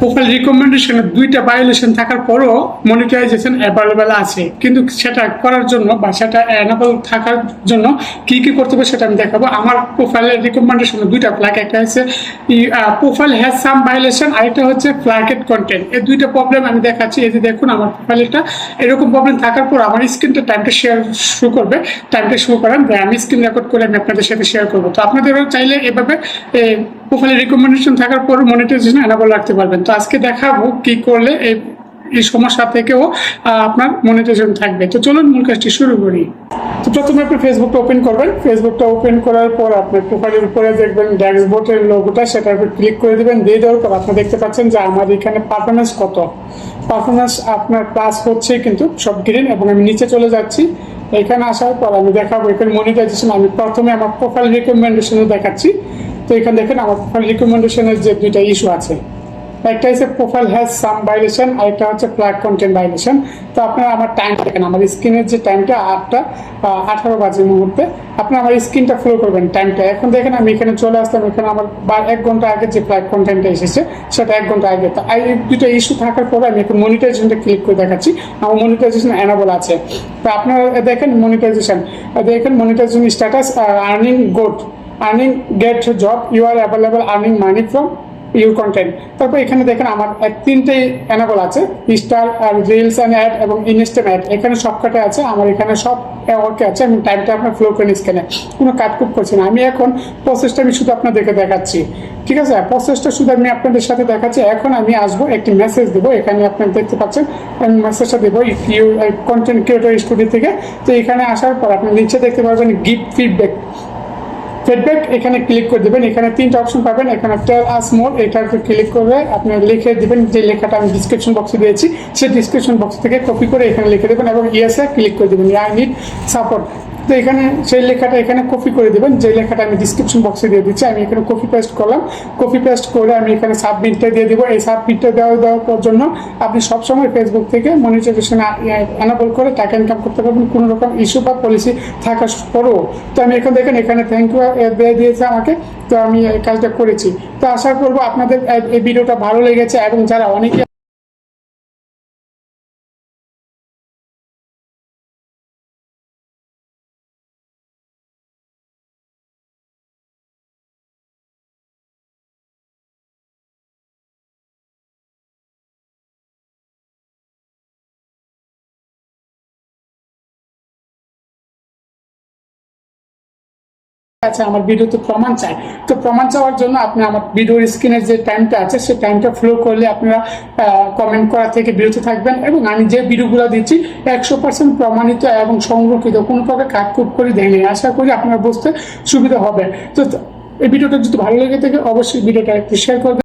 Profile রিকমেন্ডেশনে দুইটা violation থাকার পরও মনিটাইজেশন অ্যাভেলেবেল আছে। কিন্তু সেটা করার জন্য বা সেটা অ্যানাবল থাকার জন্য কি কি করতে হবে সেটা আমি দেখাবো। আমার প্রোফাইলের রিকমেন্ডেশনে দুইটা ফ্ল্যাগ একটা হচ্ছে প্রোফাইল হ্যাজ সাম ভায়োলেশন আরেকটা হচ্ছে ফ্ল্যাগেড কন্টেন্ট এই দুইটা প্রবলেম আমি দেখাচ্ছি। এই যে দেখুন আমার প্রোফাইলটা এরকম প্রবলেম থাকার পর আমার স্ক্রিনটা টাইমটা শেয়ার শুরু করবে। টাইমটা শুরু করেন আমি স্ক্রিন রেকর্ড করে আমি আপনাদের সাথে শেয়ার করব। তো আপনাদেরও চাইলে এভাবে প্রোফাইলে রিকমেন্ডেশন থাকার পর মনিটাইজেশন অ্যানাবল রাখতে পারবেন। তো আজকে দেখাবো কি করলে এই এই সমস্যা থেকেও আপনার মনিটাইজেশন থাকবে। তো চলুন মূল কাজটি শুরু করি। তো প্রথমে আপনি ফেসবুকটা ওপেন করবেন। ফেসবুকটা ওপেন করার পর আপনার প্রোফাইলের উপরে দেখবেন ড্যাশবোর্ডের লোগোটা সেটার উপর ক্লিক করে দেবেন। দিয়ে দেওয়ার পর আপনি দেখতে পাচ্ছেন যে আমার এখানে পারফরমেন্স কত? পারফরমেন্স আপনার প্লাস হচ্ছে কিন্তু সব গ্রিন এবং আমি নিচে চলে যাচ্ছি। এখানে আসার পর আমি দেখাবো এখানে মনিটাইজেশন আমি প্রথমে আমার প্রোফাইল রিকমেন্ডেশনে দেখাচ্ছি। তো এখানে দেখেন আমার প্রোফাইল রিকমেন্ডেশনের যে দুইটা ইস্যু আছে। একটা হচ্ছে প্রোফাইল হ্যাজ সাম ভাইলেশন আর একটা হচ্ছে ফ্ল্যাগ কন্টেন্ট ভাইলেশন তো আপনারা আমার টাইম দেখেন, আমার স্ক্রিনের যে টাইমটা আটটা আঠারো বাজে মুহূর্তে, আপনি আমার স্ক্রিনটা ফ্লো করবেন টাইমটা এখন দেখেন আমি এখানে চলে আসলাম, এখানে আমার এক ঘণ্টা আগে যে ফ্ল্যাগ কন্টেন্টটা এসেছে, সেটা এক ঘণ্টা আগে। তো এই দুটো ইস্যু থাকার পরে আমি এখন মনিটাইজেশনটা ক্লিক করে দেখাচ্ছি। আমার মনিটাইজেশন অ্যানাবল আছে। তো আপনারা দেখেন মনিটাইজেশন দেখেন monetisation status earning good earning get job you are available earning money from your content তারপর এখানে দেখেন আমার তিনটে অ্যানাবল আছে। স্টার আর রিলস অ্যান্ড অ্যাড এবং ইনস্টাম অ্যাড এখানে সবকটা আছে, আমার এখানে সব ওকে আছে। আমি টাইমটা আপনার ফ্লো করে স্ক্যানে কোনো কাটকুট করছি না। আমি এখন প্রসেসটা আমি শুধু আপনাদেরকে দেখাচ্ছি। ঠিক আছে? প্রসেসটা শুধু আমি আপনাদের সাথে দেখাচ্ছি। এখন আমি আসব, একটি মেসেজ দেবো। এখানে আপনারা দেখতে পাচ্ছেন, আমি মেসেজটা দেবো ইউ কন্টেন্ট ক্রিয়েটর স্টুডিও থেকে। তো এখানে আসার পর আপনি নিচে দেখতে পারবেন গিফট ফিডব্যাক ফিডব্যাক এখানে ক্লিক করে দেবেন। এখানে তিনটা অপশন পাবেন। এখানে টেল আস মোর উপর ক্লিক করে আপনি লিখে দেবেন যে লেখাটা আমি ডিসক্রিপশন বক্সে দিয়েছি। সেই ডিসক্রিপশন বক্স থেকে কপি করে এখানে লিখে দেবেন এবং ইয়েসে ক্লিক করে দেবেন। আই নিড সাপোর্ট তো এখানে সেই লেখাটা এখানে কপি করে দেবেন। যে লেখাটা আমি ডিসক্রিপশন বক্সে দিয়ে দিচ্ছি, আমি এখানে কপি পেস্ট করলাম। কপি পেস্ট করে আমি এখানে সাবমিটটা দিয়ে দেবো। এই সাবমিটটা দেওয়া দেওয়ার জন্য আপনি সবসময় ফেসবুক থেকে মনিটাইজেশন অ্যানাবল করে টাকা ইনকাম করতে পারবেন। কোনো রকম ইস্যু বা পলিসি থাকার পরেও। তো আমি এখন দেখেন এখানে থ্যাংক ইউ দিয়ে দিয়েছে আমাকে। তো আমি এই কাজটা করেছি। তো আশা করব আপনাদের এই ভিডিওটা ভালো লেগেছে এবং যারা অনেকে আছে, আমার ভিডিওতে প্রমাণ চাই। তো প্রমাণ চাওয়ার জন্য আপনি আমার ভিডিওর স্ক্রিনের যে টাইমটা আছে সেই টাইমটা ফ্লো করলে আপনারা কমেন্ট করা থেকে বিরত থাকবেন এবং আমি যে ভিডিওগুলো দিচ্ছি, একশো পার্সেন্ট প্রমাণিত এবং সংরক্ষিত। কোনো প্রকার কাটকুট করে দেয়নি আশা করি আপনার বুঝতে সুবিধা হবে। তো এই ভিডিওটা যদি ভালো লেগে থাকে, অবশ্যই ভিডিওটা একটু শেয়ার করবেন।